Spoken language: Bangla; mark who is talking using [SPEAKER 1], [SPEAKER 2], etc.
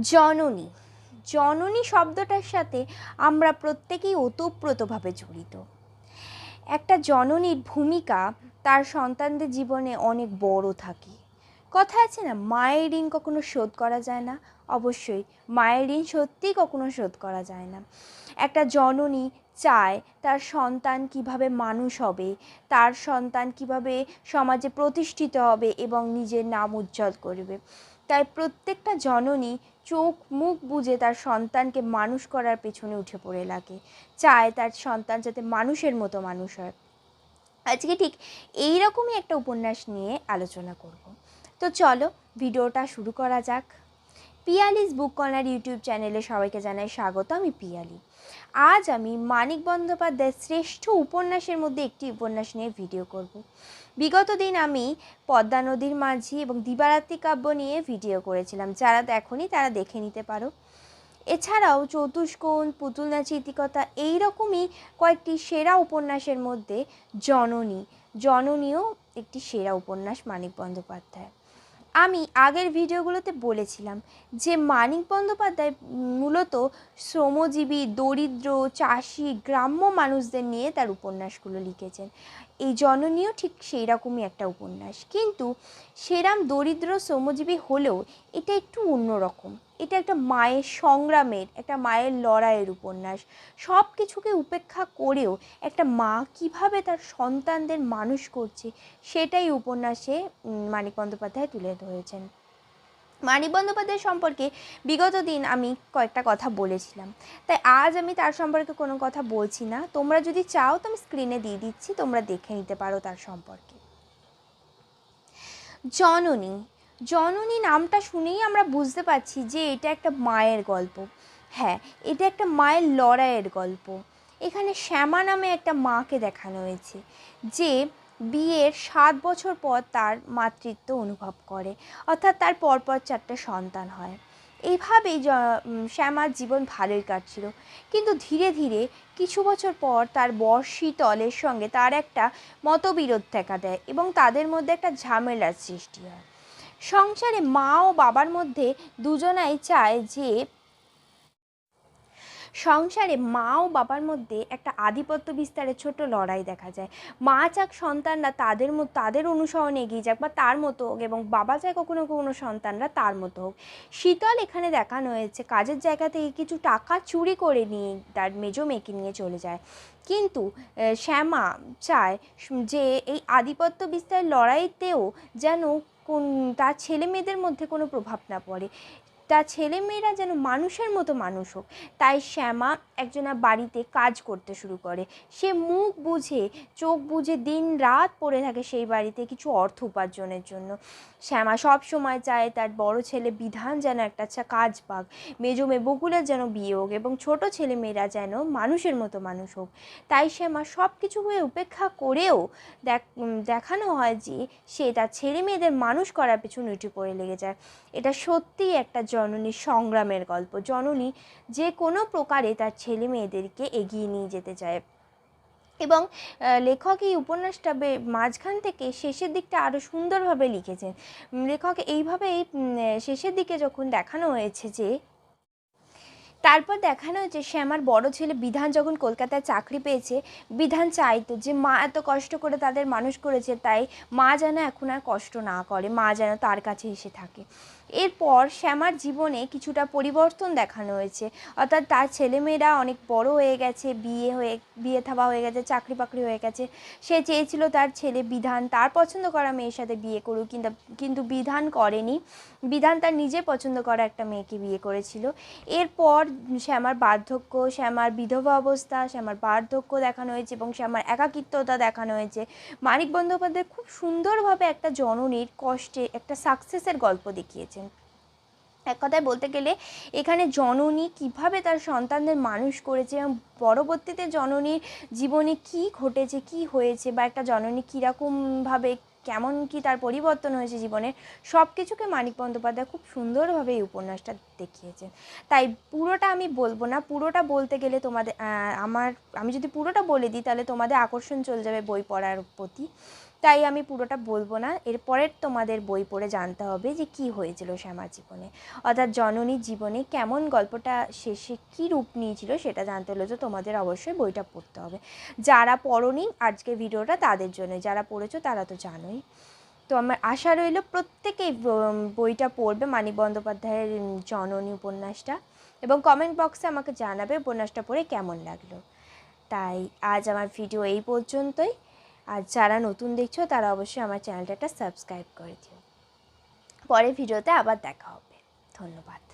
[SPEAKER 1] জননী। জননী শব্দটার সাথে আমরা প্রত্যেকেই ওতপ্রোতভাবে জড়িত। একটা জননীর ভূমিকা তার সন্তানদের জীবনে অনেক বড় থাকে। কথা আছে না, মায়ের ঋণ কখনো শোধ করা যায় না। অবশ্যই মায়ের ঋণ সত্যিই কখনো শোধ করা যায় না। একটা জননী চায় তার সন্তান কীভাবে মানুষ হবে, তার সন্তান কীভাবে সমাজে প্রতিষ্ঠিত হবে এবং নিজের নাম উজ্জ্বল করবে। তাই প্রত্যেকটা জননী চোখ মুখ বুঝে তার সন্তানকে মানুষ করার পেছনে উঠে পড়ে লাগে। চায় তার সন্তান যাতে মানুষের মতো মানুষ হয়। আজকে ঠিক এই রকমই একটা উপন্যাস নিয়ে আলোচনা করব। তো চলো, ভিডিওটা শুরু করা যাক। পিয়ালিস বুক কর্নার ইউটিউব চ্যানেলে সবাইকে জানাই স্বাগত, আমি পিয়ালি। আজ আমি মানিক বন্দ্যোপাধ্যায়ের শ্রেষ্ঠ উপন্যাসের মধ্যে একটি উপন্যাস নিয়ে ভিডিও করব। বিগত দিন আমি পদ্মা নদীর মাঝি এবং দিবারাত্রি কাব্য নিয়ে ভিডিও করেছিলাম। যারা দেখনি তারা দেখে নিতে পারো। এছাড়াও চতুষ্কোণ পুতুল নাচি ইতিকথা এইরকমই কয়েকটি সেরা উপন্যাসের মধ্যে জননী। জননীও একটি সেরা উপন্যাস মানিক বন্দ্যোপাধ্যায় আমি আগের ভিডিওগুলোতে বলেছিলাম যে মানিক বন্দ্যোপাধ্যায় মূলত শ্রমজীবী, দরিদ্র, চাষি, গ্রাম্য মানুষদের নিয়ে তার উপন্যাসগুলো লিখেছেন। এই জননীয় ঠিক সেই রকমই একটা উপন্যাস। কিন্তু সেরাম দরিদ্র শ্রমজীবী হলেও এটা একটু অন্যরকম এটা একটা মায়ের সংগ্রামের, একটা মায়ের লড়াইয়ের উপন্যাস। সব কিছুকে উপেক্ষা করেও একটা মা কীভাবে তার সন্তানদের মানুষ করছে, সেটাই উপন্যাসে মানিক বন্দ্যোপাধ্যায় তুলে ধরেছেন। মানিক বন্দ্যোপাধ্যায় সম্পর্কে বিগত দিন আমি কয়েকটা কথা বলেছিলাম। তাই আজ আমি তার সম্পর্কে কোনো কথা বলছি না। তোমরা যদি চাও তো আমি স্ক্রিনে দিয়ে দিচ্ছি, তোমরা দেখে নিতে পারো তার সম্পর্কে। জননী জননী নামটা শুনেই আমরা বুঝতে পারছি যে এটা একটা মায়ের গল্প। হ্যাঁ এটা একটা মায়ের লড়াইয়ের গল্প। এখানে শ্যামা নামে একটা মাকে দেখানো হয়েছে, যে বিয়ের সাত বছর পর তার মাতৃত্ব অনুভব করে, অর্থাৎ তার পরপর চারটে সন্তান হয়। এইভাবেই শ্যামার জীবন ভালোই কাটছিল। কিন্তু ধীরে ধীরে কিছু বছর পর তার বর তলের সঙ্গে তার একটা মতবিরোধ দেখা দেয় এবং তাদের মধ্যে একটা ঝামেলার সৃষ্টি হয়। সংসারে মা ও বাবার মধ্যে দুজনাই চায় যে সংসারে মা ও বাবার মধ্যে একটা আধিপত্য বিস্তারের ছোট লড়াই দেখা যায়। মা চাক সন্তানরা তাদের তাদের অনুসরণে এগিয়ে যাক বা তার মতো হোক এবং বাবা চায় কখনো কখনো সন্তানরা তার মতো হোক। শীতল এখানে দেখানো হয়েছে, কাজের জায়গা থেকে কিছু টাকা চুরি করে নিয়ে তার মেজো মেয়েকে নিয়ে চলে যায়। কিন্তু শ্যামা চায় যে এই আধিপত্য বিস্তারের লড়াইতেও যেন কোন তার ছেলে মেয়েদের মধ্যে কোনো প্রভাব না পড়ে। তার ছেলে মেয়েরা যেন মানুষের মতো মানুষ হোক। তাই শ্যামা একজনা বাড়িতে কাজ করতে শুরু করে। সে মুখ বুঝে, চোখ বুঝে দিন রাত পড়ে থাকে সেই বাড়িতে কিছু অর্থ উপার্জনের জন্য। শ্যামা সব সময় চায় তার বড় ছেলে বিধান যেন একটা আচ্ছা কাজ পাক। মেজো মেয়ে যেন বিয়ে হোক এবং ছোট ছেলে মেয়েরা যেন মানুষের মতো মানুষ হোক। তাই শ্যামা সব কিছু হয়ে উপেক্ষা করেও দেখ দেখানো হয় যে সে তার ছেলে মেয়েদের মানুষ করার পেছনে উঠে পড়ে লেগে যায়। এটা সত্যিই একটা জননীর সংগ্রামের গল্প। জননী যে কোনো প্রকারে তার ছেলে মেয়েদেরকে এগিয়ে নিয়ে যেতে চায়। এবং লেখক এই উপন্যাসটা মাঝখান থেকে শেষের দিকটা আরও সুন্দরভাবে লিখেছেন। লেখক এইভাবে এই শেষের দিকে যখন দেখানো হয়েছে যে তারপর দেখানো হয়েছে শ্যামার বড় ছেলে বিধান যখন কলকাতায় চাকরি পেয়েছে, বিধান চাইতো যে মা এত কষ্ট করে তাদের মানুষ করেছে, তাই মা যেন এখন আর কষ্ট না করে, মা যেন তার কাছে এসে থাকে। এরপর শ্যামার জীবনে কিছুটা পরিবর্তন দেখানো হয়েছে, অর্থাৎ তার ছেলেমেয়েরা অনেক বড় হয়ে গেছে, বিয়ে হয়ে, বিয়ে থাবা হয়ে গেছে, চাকরি বাকরি হয়ে গেছে। সে চেয়েছিল তার ছেলে বিধান, তার পছন্দ করা মেয়ের সাথে বিয়ে করুক, কিন্তু কিন্তু বিধান করেনি। বিধান তার নিজে পছন্দ করা একটা মেয়েকে বিয়ে করেছিল। এরপর শ্যামার বার্ধক্য শ্যামার বিধবা অবস্থা শ্যামার বার্ধক্য দেখানো হয়েছে এবং শ্যামার একাকিত্বতা দেখানো হয়েছে। মানিক বন্দ্যোপাধ্যায় খুব সুন্দরভাবে একটা জননীর কষ্টে একটা সাকসেসের গল্প দেখিয়েছেন। এক কথায় বলতে গেলে এখানে জননী কীভাবে তার সন্তানদের মানুষ করেছে এবং পরবর্তীতে জননীর জীবনে কি ঘটেছে, কি হয়েছে বা একটা জননী কীরকমভাবে কেমন কি তার পরিবর্তন হয়েছে জীবনের সব কিছুকে মানিক বন্দ্যোপাধ্যায় খুব সুন্দরভাবে এই উপন্যাসটা দেখিয়েছেন। তাই পুরোটা আমি বলব না, পুরোটা বলতে গেলে তোমাদের আমার, আমি যদি পুরোটা বলে দিই, তাহলে তোমাদের আকর্ষণ চলে যাবে বই পড়ার প্রতি। তাই আমি পুরোটা বলব না। এরপরের তোমাদের বই পড়ে জানতে হবে যে কি হয়েছিল শ্যামার জীবনে। অর্থাৎ জননীর জীবনে কেমন গল্পটা শেষে কী রূপ নিয়েছিল সেটা জানতে হলে তো তোমাদের অবশ্যই বইটা পড়তে হবে। যারা পড়নি আজকে ভিডিওটা তাদের জন্য যারা পড়েছো তারা তো জানোই। তো আমার আশা রইল প্রত্যেকেই বইটা পড়বে মানিক বন্দ্যোপাধ্যায়ের জননী উপন্যাসটা। এবং কমেন্ট বক্সে আমাকে জানাবে উপন্যাসটা পড়ে কেমন লাগল। তাই আজ আমার ভিডিও এই পর্যন্তই। আর যারা নতুন দেখছ, তারা অবশ্যই আমার চ্যানেলটা সাবস্ক্রাইব করে দিও। পরের ভিডিওতে আবার দেখা হবে। ধন্যবাদ।